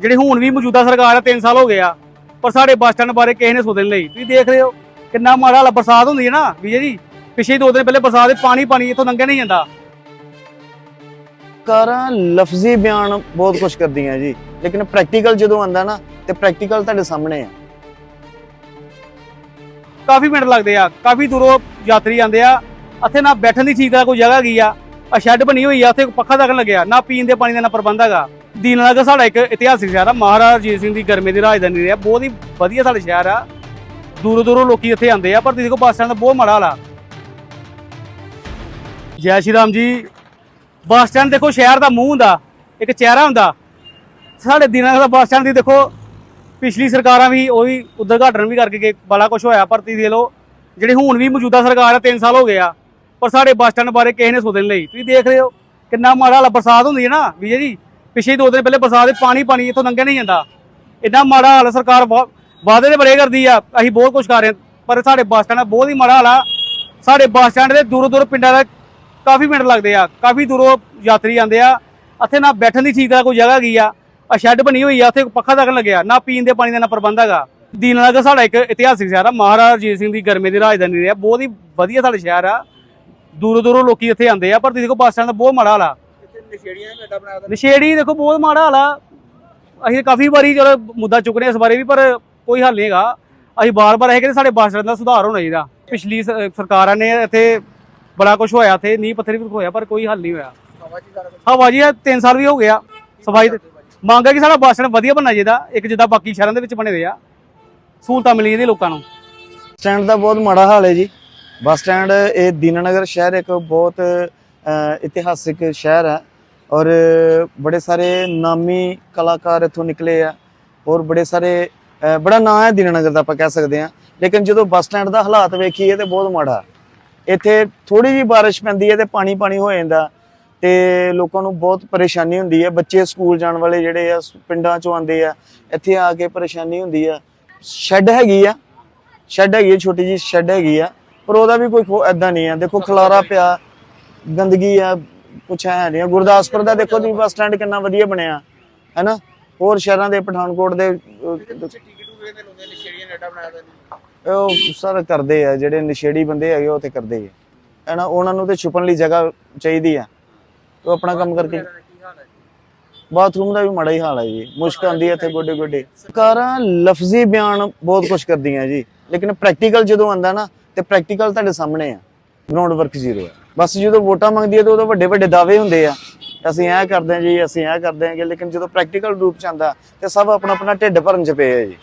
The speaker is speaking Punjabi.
ਜਿਹੜੀ ਹੁਣ ਵੀ ਮੌਜੂਦਾ ਸਰਕਾਰ ਆ 3 ਸਾਲ ਹੋ ਗਏ ਆ ਪਰ ਸਾਡੇ ਬੱਸ ਸਟੈਂਡ ਬਾਰੇ ਕਿਸੇ ਨੇ ਸੋਚਣ ਲਈ ਤੁਸੀਂ ਦੇਖ ਰਹੇ ਹੋ ਕਿੰਨਾ ਮਾੜਾ ਹਾਲ। ਬਰਸਾਤ ਹੁੰਦੀ ਹੈ ਨਾ ਵਿਜੇ ਜੀ। ਪਿਛੇ ਦੋ ਦਿਨ ਪਹਿਲੇ ਬਰਸਾਤ ਦੇ ਪਾਣੀ ਪਾਣੀ ਇੱਥੋਂ ਲੰਘਿਆ ਨਹੀਂ ਜਾਂਦਾ। ਕਾਰਾਂ ਲਫ਼ਜ਼ੀ ਬਿਆਨ ਬਹੁਤ ਕੁਝ ਕਰਦੀਆਂ ਜੀ ਲੇਕਿਨ ਪ੍ਰੈਕਟੀਕਲ ਜਦੋਂ ਆਂਦਾ ਨਾ ਤੇ ਪ੍ਰੈਕਟੀਕਲ ਤੁਹਾਡੇ ਸਾਹਮਣੇ ਆ। ਕਾਫੀ ਮਿੰਟ ਲੱਗਦੇ ਆ ਕਾਫੀ ਦੂਰੋਂ ਯਾਤਰੀ ਆਉਂਦੇ ਆ ਇੱਥੇ ਨਾ ਬੈਠਣ ਦੀ ਠੀਕ ਤਰ੍ਹਾਂ ਕੋਈ ਜਗ੍ਹਾ ਗਈ ਆ ਆ ਸ਼ੈੱਡ ਬਣੀ ਹੋਈ ਆ ਉੱਥੇ ਪੱਖਾ ਤੱਕ ਲੱਗਿਆ ਨਾ ਪੀਣ ਦੇ ਪਾਣੀ ਦਾ ਨਾ ਪ੍ਰਬੰਧ ਹੈਗਾ। ਦੀਨਾਨਗਰ ਸਾਡਾ ਇੱਕ ਇਤਿਹਾਸਿਕ ਸ਼ਹਿਰ ਆ, ਮਹਾਰਾਜਾ ਰਣਜੀਤ ਸਿੰਘ ਦੀ ਗਰਮੀ ਦੀ ਰਾਜਧਾਨੀ ਰਿਹਾ ਬਹੁਤ ਹੀ ਵਧੀਆ ਸਾਡਾ ਸ਼ਹਿਰ ਆ। ਦੂਰੋਂ ਦੂਰੋਂ ਲੋਕੀ ਇੱਥੇ ਆਉਂਦੇ ਆ, ਪਰ ਤੁਸੀਂ ਦੇਖੋ ਬੱਸ ਸਟੈਂਡ ਦਾ ਬਹੁਤ ਮਾੜਾ ਹਾਲਾ ਜੈ ਸ਼੍ਰੀ ਰਾਮ ਜੀ, ਬੱਸ ਸਟੈਂਡ ਦੇਖੋ ਸ਼ਹਿਰ ਦਾ ਮੂੰਹ ਹੁੰਦਾ, ਇੱਕ ਚਿਹਰਾ ਹੁੰਦਾ। ਸਾਡੇ ਦੀਨਾਨਗਰ ਦਾ ਬੱਸ ਸਟੈਂਡ ਦੀ ਦੇਖੋ, ਪਿਛਲੀ ਸਰਕਾਰਾਂ ਵੀ ਉਹ ਵੀ ਉਦਘਾਟਨ ਵੀ ਕਰਕੇ ਬੜਾ ਕੁਝ ਹੋਇਆ, ਪਰ ਤੁਸੀਂ ਦੇਖ ਲਓ ਜਿਹੜੀ ਹੁਣ ਵੀ ਮੌਜੂਦਾ ਸਰਕਾਰ ਆ 3 ਸਾਲ ਹੋ ਗਏ ਆ, ਪਰ ਸਾਡੇ ਬੱਸ ਸਟੈਂਡ ਬਾਰੇ ਕਿਸੇ ਨੇ ਸੋਚਣ ਲਈ ਤੁਸੀਂ ਦੇਖ ਰਹੇ ਹੋ, ਕਿੰਨਾ ਮਾੜਾ ਹਾਲ ਬਰਸਾਤ ਹੁੰਦੀ ਹੈ ਨਾ, ਵਿਜੇ ਜੀ। ਪਿਛੇ ਦੋ ਦਿਨ ਪਹਿਲੇ ਬਰਸਾਤ ਦੇ ਪਾਣੀ ਪਾਣੀ ਇੱਥੋਂ ਲੰਘਿਆ ਨਹੀਂ ਜਾਂਦਾ। ਇੰਨਾ ਮਾੜਾ ਹਾਲ ਸਰਕਾਰ ਬਹੁਤ- ਵਾਅਦੇ ਤੇ ਬੜੇ ਕਰਦੀ ਆ ਅਸੀਂ ਬਹੁਤ ਕੁਝ ਕਰ ਰਹੇ ਹਾਂ, ਪਰ ਸਾਡੇ ਬੱਸ ਸਟੈਂਡ ਦਾ ਬਹੁਤ ਹੀ ਮਾੜਾ ਹਾਲ ਆ। ਸਾਡੇ ਬੱਸ ਸਟੈਂਡ ਦੇ ਦੂਰੋਂ ਦੂਰੋਂ ਪਿੰਡਾਂ ਦਾ ਕਾਫੀ ਮਿੰਟ ਲੱਗਦੇ ਆ ਕਾਫੀ ਦੂਰੋਂ ਯਾਤਰੀ ਆਉਂਦੇ ਆ। ਇੱਥੇ ਨਾ ਬੈਠਣ ਦੀ ਠੀਕ ਦਾ ਕੋਈ ਜਗ੍ਹਾ ਗਈ ਆ ਆ ਸ਼ੈੱਡ ਬਣੀ ਹੋਈ ਆ ਉੱਥੇ ਪੱਖਾ ਤੱਕ ਲੱਗਿਆ ਨਾ ਪੀਣ ਦੇ ਪਾਣੀ ਦਾ ਨਾ ਪ੍ਰਬੰਧ ਹੈਗਾ। ਦੀਨਾਨਗਰ ਸਾਡਾ ਇੱਕ ਇਤਿਹਾਸਿਕ ਸ਼ਹਿਰ ਆ ਮਹਾਰਾਜਾ ਰਣਜੀਤ ਸਿੰਘ ਦੀ ਗਰਮੇ ਦੀ ਰਾਜਧਾਨੀ ਰਿਹਾ ਬਹੁਤ ਹੀ ਵਧੀਆ ਸਾਡਾ ਸ਼ਹਿਰ ਆ। ਦੂਰੋਂ ਦੂਰੋਂ ਲੋਕੀ ਇੱਥੇ ਆਉਂਦੇ ਆ ਪਰ ਤੁਸੀਂ ਦੇਖੋ ਬੱਸ ਸਟੈਂਡ ਦਾ ਬਹੁਤ ਮਾੜਾ ਹਾਲ ਆ। ਨਸ਼ੇੜੀ ਦੇਖੋ ਬਹੁਤ ਮਾੜਾ ਹਾਲ ਆ। ਅਸੀਂ ਕਾਫੀ ਵਾਰੀ ਚਲੋ ਮੁੱਦਾ ਚੁੱਕਨੇ ਇਸ ਬਾਰੇ ਵੀ ਪਰ ਕੋਈ ਹੱਲ ਨਹੀਂ ਹੈਗਾ। ਅਸੀਂ ਬਾਰ-ਬਾਰ ਇਹ ਕਹਿੰਦੇ ਸਾਡੇ ਬੱਸ ਸਟੈਂਡ ਦਾ ਸੁਧਾਰ ਹੋਣਾ ਚਾਹੀਦਾ। ਪਿਛਲੀ ਸ- ਸਰਕਾਰਾਂ ਨੇ ਇੱਥੇ ਬੜਾ ਕੁਝ ਹੋਇਆ ਇੱਥੇ ਨੀਂਹ ਪੱਥਰ ਵੀ ਹੋਇਆ ਪਰ ਕੋਈ ਹੱਲ ਨਹੀਂ ਹੋਇਆ। ਹਵਾ ਜੀ 3 ਸਾਲ ਵੀ ਹੋ ਗਿਆ। ਸਫ਼ਾਈ ਤੇ ਮੰਗ ਹੈ ਕਿ ਸਾਡਾ ਬੱਸ ਸਟੈਂਡ ਵਧੀਆ ਬਣਨਾ ਚਾਹੀਦਾ। ਇੱਕ ਜਿੱਦਾਂ ਬਾਕੀ ਸ਼ਹਿਰਾਂ ਦੇ ਵਿੱਚ ਬਣੇ ਹੋਏ ਆ। ਸਹੂਲਤਾਂ ਮਿਲੀਆਂ ਨੇ ਲੋਕਾਂ ਨੂੰ। ਸਟੈਂਡ ਦਾ ਬਹੁਤ ਮਾੜਾ ਹਾਲ ਹੈ ਜੀ। ਬੱਸ ਸਟੈਂਡ ਇਹ ਦੀਨਾਨਗਰ ਸ਼ਹਿਰ ਇੱਕ ਬਹੁਤ ਇਤਿਹਾਸਿਕ ਸ਼ਹਿਰ ਹੈ। ਔਰ ਬੜੇ ਸਾਰੇ ਨਾਮੀ ਕਲਾਕਾਰ ਇੱਥੋਂ ਨਿਕਲੇ ਆ ਔਰ ਬੜੇ ਸਾਰੇ ਬੜਾ ਨਾਂ ਹੈ ਦੀਨਾਨਗਰ ਦਾ ਆਪਾਂ ਕਹਿ ਸਕਦੇ ਹਾਂ। ਲੇਕਿਨ ਜਦੋਂ ਬੱਸ ਸਟੈਂਡ ਦਾ ਹਾਲਾਤ ਵੇਖੀਏ ਤੇ ਬਹੁਤ ਮਾੜਾ। ਇੱਥੇ ਥੋੜੀ ਜਿਹੀ ਬਾਰਿਸ਼ ਪੈਂਦੀ ਹੈ ਤੇ ਪਾਣੀ ਪਾਣੀ ਹੋ ਜਾਂਦਾ ਤੇ ਲੋਕਾਂ ਨੂੰ ਬਹੁਤ ਪਰੇਸ਼ਾਨੀ ਹੁੰਦੀ ਹੈ। ਬੱਚੇ ਸਕੂਲ ਜਾਣ ਵਾਲੇ ਜਿਹੜੇ ਆ ਪਿੰਡਾਂ ਚੋਂ ਆਉਂਦੇ ਆ, ਇੱਥੇ ਆ ਕੇ ਪਰੇਸ਼ਾਨੀ ਹੁੰਦੀ ਆ। ਸ਼ੈੱਡ ਹੈਗੀ ਆ, ਸ਼ੈੱਡ ਹੈਗੀ ਆ, ਛੋਟੀ ਜੀ ਸ਼ੈੱਡ ਹੈਗੀ ਆ, ਪਰ ਉਹਦਾ ਵੀ ਕੋਈ ਐਦਾਂ ਨਹੀਂ ਆ। ਦੇਖੋ ਖਲਾਰਾ ਪਿਆ, ਗੰਦਗੀ ਆ ਕੁਛ ਹੈ ਨਹੀਂ। ਗੁਰਦਾਸਪੁਰ ਦਾ ਦੇਖੋ ਤੁਸੀਂ ਬੱਸ ਸਟੈਂਡ ਕਿੰਨਾ ਵਧੀਆ ਬਣਿਆ ਹੈਨਾ? ਹੋਰ ਸ਼ਹਿਰਾਂ ਦੇ ਪਠਾਨਕੋਟ ਦੇ ਅਹ, ਉਹ ਸਰ ਕਰਦੇ ਆ ਜਿਹੜੇ ਨਸ਼ੇੜੀ ਬੰਦੇ ਹੈਗੇ ਉਹ ਤੇ ਕਰਦੇ ਆ। ਹੈਨਾ ਉਹਨਾਂ ਨੂੰ ਤੇ ਛੁਪਣ ਲਈ ਜਗ੍ਹਾ ਚਾਹੀਦੀ ਆ। ਉਹ ਆਪਣਾ ਕੰਮ ਕਰਕੇ ਬਾਥਰੂਮ ਦਾ ਵੀ ਮਾੜਾ ਹੀ ਹਾਲ ਹੈ ਜੀ। ਮੁਸ਼ਕ ਆਉਂਦੀ ਹੈ ਇੱਥੇ ਗੋਡੇ ਗੋਡੇ। ਸਰਕਾਰਾਂ ਲਫ਼ਜ਼ੀ ਬਿਆਨ ਬਹੁਤ ਕੁਝ ਕਰਦੀਆਂ ਜੀ। ਲੇਕਿਨ ਪ੍ਰੈਕਟੀਕਲ ਜਦੋਂ ਆਂਦਾ ਨਾ ਤੇ ਪ੍ਰੈਕਟੀਕਲ ਤੁਹਾਡੇ ਸਾਹਮਣੇ ਆ। ਗਰਾਊਂਡ ਵਰਕ ਜ਼ੀਰੋ ਹੈ ਬਸ ਜਦੋਂ ਵੋਟਾਂ ਮੰਗਦੀ ਹੈ ਤਾਂ ਉਦੋਂ ਵੱਡੇ ਵੱਡੇ ਦਾਅਵੇ ਹੁੰਦੇ ਆ। ਅਸੀਂ ਇਹ ਕਰਦੇ ਹਾਂ ਜੀ, ਅਸੀਂ ਇਹ ਕਰਦੇ ਹਾਂਗੇ ਲੇਕਿਨ ਜਦੋਂ ਪ੍ਰੈਕਟੀਕਲ ਰੂਪ ਚ ਆਂਦਾ ਤੇ ਸਭ ਆਪਣਾ ਆਪਣਾ ਢਿੱਡ ਭਰਨ ਚ ਪਏ ਆ ਜੀ।